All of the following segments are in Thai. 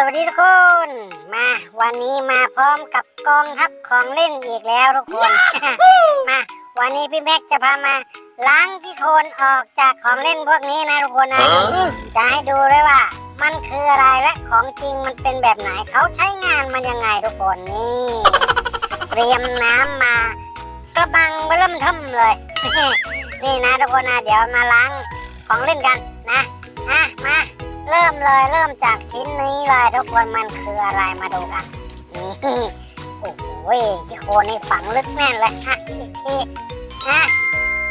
สวัสดีทุกคน มาวันนี้มาพร้อมกับกองทัพของเล่นอีกแล้วทุกคน มาวันนี้พี่แม็กจะพามาล้างที่โคลนออกจากของเล่นพวกนี้นะทุกคนนะจะให้ดูด้วยว่า มันคืออะไรและของจริงมันเป็นแบบไหนเขาใช้งานมันยังไงทุกคนนี่เตรียมน้ำมากระบังเริ่มท่มเลย นี่นะทุกคนนะเดี๋ยวมาล้างของเล่นกันนะอะมา เริ่มเลยเริ่มจากชิ้นนี้เลยทุกคนมันคืออะไรมาดูกันนี่โอ้โหที่โคนนี่ฝังลึกแน่นเลยอะอีกทีอะ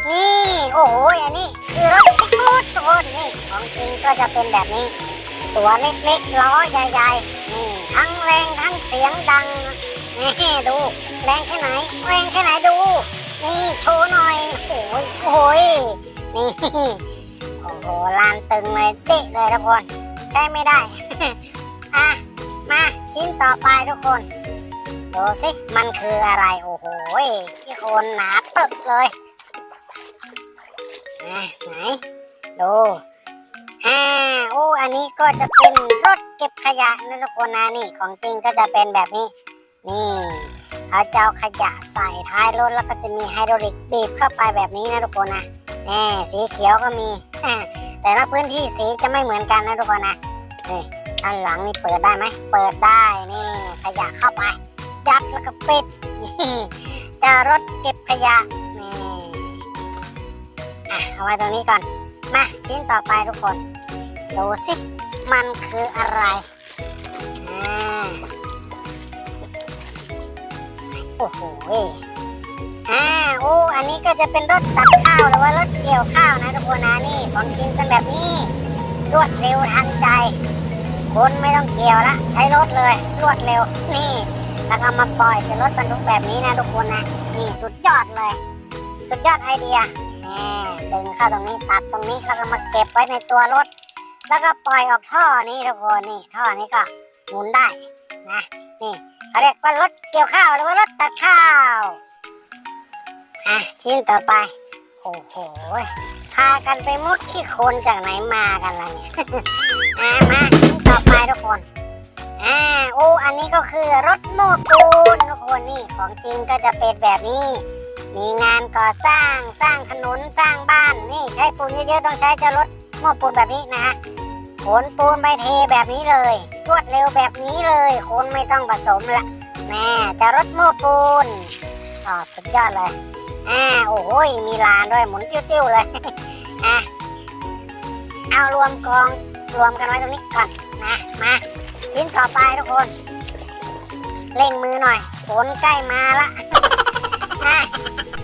นี่โอ้โหอันนี้คือรถพิกบูดทุกคนนี่ของจริงก็จะเป็นแบบนี้ ตัวเล็กๆล้อใหญ่ๆนี่ทั้งแรงทั้งเสียงดังนี่ดู แรงแค่ไหนแรงแค่ไหนดู นี่โชว์หน่อยโอ้ยโอ้ยนี่ หลานตึงเลยเด๊ะเลยทุกคน ใช้ไม่ได้ อะ มาชิ้นต่อไปทุกคน ดูสิมันคืออะไร โอ้โหที่โคนหนาตึกเลยอะไหน ดูอ่าโอ้อันนี้ก็จะเป็นรถเก็บขยะนะทุกคนนะนี่ของจริงก็จะเป็นแบบนี้ นี่เขาจะเอาขยะใส่ท้ายรถแล้วก็จะมีไฮดรอลิกบีบเข้าไปแบบนี้นะทุกคนนะแน่สีเขียวก็มี แต่ละพื้นที่สีจะไม่เหมือนกันนะทุกคนนะนี่ด้านหลังนี่เปิดได้ไหมเปิดได้นี่ขยะเข้าไปยัดแล้วก็ปิดนี่จะรถเก็บขยะนี่อะเอาไว้ตรงนี้ก่อนมาชิ้นต่อไปทุกคนดูสิมันคืออะไรอ่าโอ้โห อ่าโอ้อันนี้ก็จะเป็นรถตัดข้าวหรือว่ารถเกี่ยวข้าวนะทุกคนนะนี่ของจริงเป็นแบบนี้รวดเร็วทันใจ คนไม่ต้องเกี่ยวละใช้รถเลยรวดเร็วนี่แล้วก็มาปล่อยใส่รถบรรทุกแบบนี้นะทุกคนนะนี่สุดยอดเลย สุดยอดไอเดียแหมดึงเข้าตรงนี้ตัดตรงนี้แล้วก็มาเก็บไว้ในตัวรถ แล้วก็ปล่อยออกท่อนี้ทุกคนนี่ท่อนี้ก็หมุนได้นะนี่เขาเรียกว่ารถเกี่ยวข้าวหรือว่ารถตัดข้าวิ้นต่อไป โอ้โหพากันไปมุดขี้โคลนจากไหนมากันล่ะเนี่ยอะมาชิ้นต่อไปทุกคนอ่าโอ้อันนี้ก็คือรถโม้ปูนทุกคนนี่ของจริงก็จะเป็นแบบนี้ มีงานก่อสร้างสร้างถนนสร้างบ้านนี่ใช้ปูนเยอะๆต้องใช้จะรถโม้ปูนแบบนี้นะฮะขนปูนไปเทแบบนี้เลยรวดเร็วแบบนี้เลยคนไม่ต้องผสมละแม่จะรถโม้ปูนอ๋อสุดยอดเลย อ่าโอ้โหมีลานด้วยหมุนติ้วๆเลยอะเอารวมกองรวมกันไว้ตรงนี้ก่อนนะมาชิ้นต่อไปทุกคนเร่งมือหน่อยฝนใกล้มาละอ่า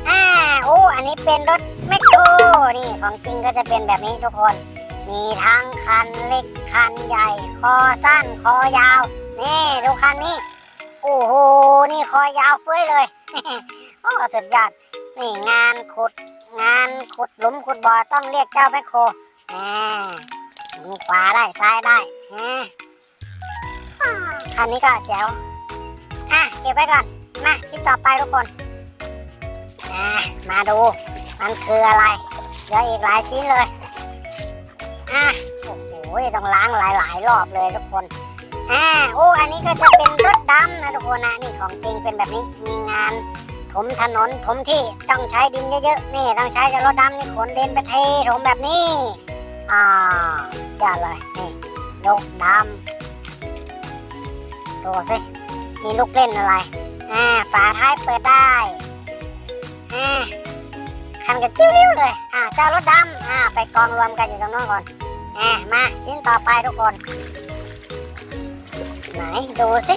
อ่โอ้อันนี้เป็นรถแมคโครนี่ของจริงก็จะเป็นแบบนี้ทุกคน มีทั้งคันเล็กคันใหญ่ คอสั้นคอยาว นี่ดูคันนี้ โอ้โห นี่คอยาวเฟ้ยเลย โอ้สุดยอด นี่งานขุดงานขุดหลุมขุดบ่อต้องเรียกเจ้าแมคโครอ่าหมุนขวาได้ซ้ายได้อ่าคันนี้ก็แจ๋วอะเก็บไว้ก่อนมาชิ้นต่อไปทุกคนอะมาดู มันคืออะไรเหลืออีกหลายชิ้นเลยอะโอ้โหต้องล้างหลายๆรอบเลยทุกคนอ่าโอ้อันนี้ก็จะเป็นรถดำนะทุกคนนะนี่ของจริงเป็นแบบนี้มีงาน ถมถนนถมที่ต้องใช้ดินเยอะๆนี่ต้องใช้กับรถดำนี่ขนดินไปเทถมแบบนี้อ่าสุดยอดเลยนี่ยกดำดูสิมีลูกเล่นอะไรอ่าฝาท้ายเปิดได้อ่าคันกระจิ้วๆเลยอ่าเจ้ารถดำอ่าไปกองรวมกันอยู่ตรงโน้นก่อนอ่ามาชิ้นต่อไปทุกคนไหนดูสิ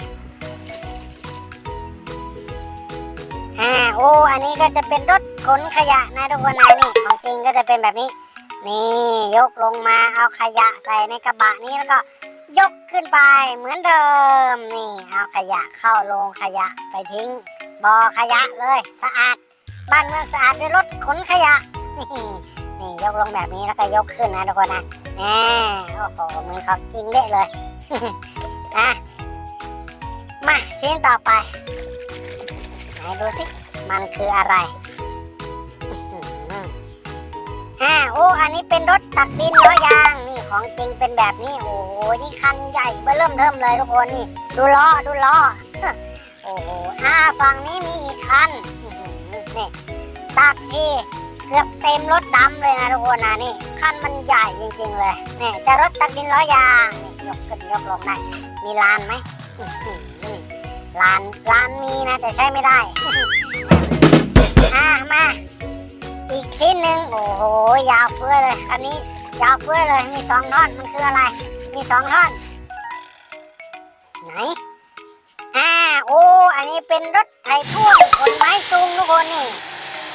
โอ้อันนี้ก็จะเป็นรถขนขยะนะทุกคนนะนี่ของจริงก็จะเป็นแบบนี้ นี่ยกลงมาเอาขยะใส่ในกระบะนี้แล้วก็ยกขึ้นไปเหมือนเดิมนี่เอาขยะเข้าโรงขยะไปทิ้งบ่อขยะเลยสะอาด บ้านเมืองสะอาดด้วยรถขนขยะนี่นี่ยกลงแบบนี้แล้วก็ยกขึ้นนะทุกคนนะแหมโอ้โหเหมือนของจริงเด้เลยนะมาชิ้นต่อไปไหนดูสิ มันคืออะไรอ่าโอ้อันนี้เป็นรถตักดินล้อยางนี่ของจริงเป็นแบบนี้ โอ้โหนี่คันใหญ่เบ้อเริ่มเทิมเลยทุกคนนี่ ดูล้อดูล้อโอ้โหอ่าฝั่งนี้มีอีกคันนี่ตักที่เกือบเต็มรถดำเลยนะทุกคนนะนี่คันมันใหญ่จริงๆเลยนี่จะรถตักดินล้อยางนี่ยกขึ้นยกลงได้มีลานไหมลานลานมีนะแต่ใช้ไม่ได้ อ่ามา อีกชิ้นหนึ่งโอ้โหยาวเฟื่อยเลยอันนี้ยาวเฟื่อยเลยมีสองท่อนมันคืออะไร มีสองท่อนไหนอ่าโอ้อันนี้เป็นรถไถพ่วงขนไม้ซูงทุกคนนี่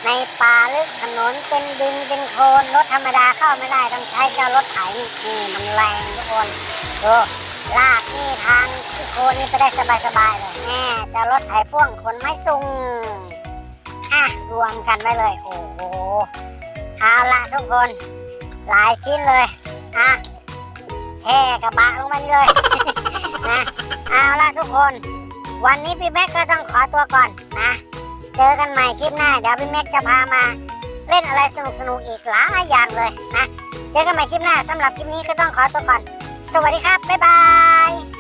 ในป่าลึกถนนเป็นดินเป็นโคลนรถธรรมดาเข้าไม่ได้ต้องใช้เจ้ารถไถนี่นี่มันแรงทุกคนดูลากนี่ทางที่โคลนนี่ไปได้สบายๆเลยแน่เจ้ารถไถพ่วงขนไม้ซุง อะรวมกันไว้เลย โอ้โหเอาละทุกคน หลายชิ้นเลยอะแช่กระบะลงมาเลยนะเอาละทุกคน วันนี้พี่แม็กก็ต้องขอตัวก่อนนะเจอกันใหม่คลิปหน้า เดี๋ยวพี่แม็กจะพามาเล่นอะไรสนุกๆอีกหลายอย่างเลยนะ เจอกันใหม่คลิปหน้าสำหรับคลิปนี้ก็ต้องขอตัวก่อน สวัสดีครับ บ๊ายบาย